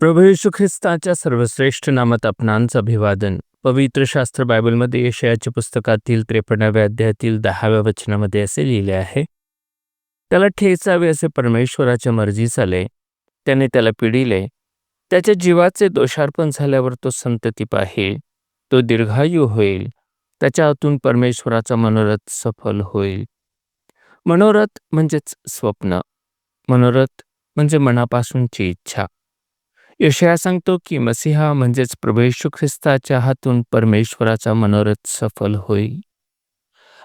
प्रभू येशू ख्रिस्ताच्या सर्वश्रेष्ठ नामात आपणांचं अभिवादन. पवित्र शास्त्र बायबलमध्ये यशयाच्या पुस्तकातील त्रेपन्नाव्या अध्यायातील दहाव्या वचनामध्ये असे लिहिले आहे. त्याला ठेचावे असे परमेश्वराच्या मर्जी झाले त्याने त्याला पिढीले. त्याच्या जीवाचे दोषार्पण झाल्यावर तो संतती पाहिल तो दीर्घायू होईल. त्याच्या हातून परमेश्वराचा मनोरथ सफल होईल. मनोरथ म्हणजेच स्वप्न. मनोरथ म्हणजे मनापासूनची इच्छा. यशया सांगतो की मसिहा म्हणजेच प्रभू येशू ख्रिस्ताच्या हातून परमेश्वराचा मनोरथ सफल होईल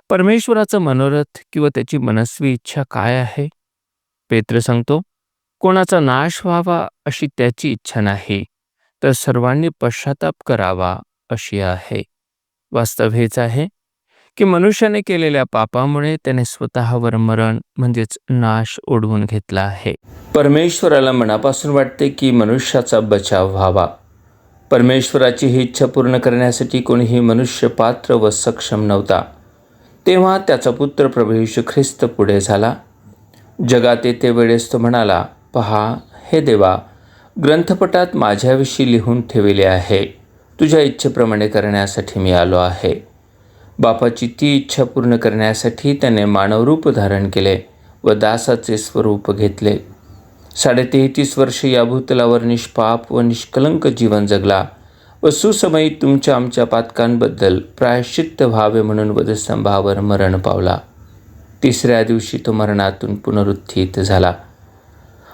परमेश्वराचा मनोरथ किंवा त्याची मनस्वी इच्छा काय आहे? पेत्र सांगतो कोणाचा नाश व्हावा अशी त्याची इच्छा नाही तर सर्वांनी पश्चाताप करावा अशी आहे. वास्तव हेच आहे की मनुष्याने केलेल्या पापामुळे त्याने स्वतःवर मरण म्हणजेच नाश ओढवून घेतला आहे. परमेश्वराला मनापासून वाटते की मनुष्याचा बचाव व्हावा. परमेश्वराची ही इच्छा पूर्ण करण्यासाठी कोणीही मनुष्य पात्र व सक्षम नव्हता. तेव्हा त्याचा पुत्र प्रभू येशू ख्रिस्त पुढे झाला. जगात येते वेळेस तो म्हणाला पहा हे देवा ग्रंथपटात माझ्याविषयी लिहून ठेवले आहे. तुझ्या इच्छेप्रमाणे करण्यासाठी मी आलो आहे. बापाची ती इच्छा पूर्ण करण्यासाठी त्याने मानवरूप धारण केले व दासाचे स्वरूप घेतले. साडेतेहतीस वर्ष या भूतलावर निष्पाप व निष्कलंक जीवन जगला व सुसमयी तुमच्या आमच्या पातकांबद्दल प्रायश्चित्त व्हावे म्हणून वधस्तंभावर मरण पावला. तिसऱ्या दिवशी तो मरणातून पुनरुत्थित झाला.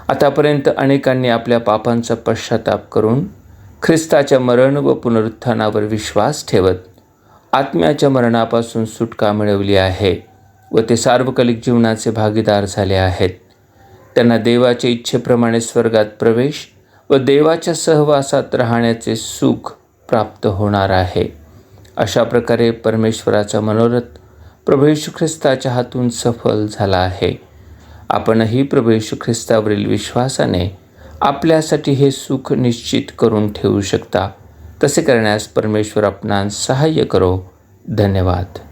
आतापर्यंत अनेकांनी आपल्या पापांचा पश्चाताप करून ख्रिस्ताच्या मरण व पुनरुत्थानावर विश्वास ठेवत आत्म्याच्या मरणापासून सुटका मिळवली आहे व ते सार्वकालिक जीवनाचे भागीदार झाले आहेत. त्यांना देवाच्या इच्छेप्रमाणे स्वर्गात प्रवेश व देवाच्या सहवासात राहण्याचे सुख प्राप्त होणार आहे. अशा प्रकारे परमेश्वराचा मनोरथ प्रभू येशू ख्रिस्ताच्या हातून सफल झाला आहे. आपणही प्रभू येशू ख्रिस्तावरील विश्वासाने आपल्यासाठी हे सुख निश्चित करून ठेवू शकता. तसे करण्यास परमेश्वर आपणास सहाय्य करो. धन्यवाद.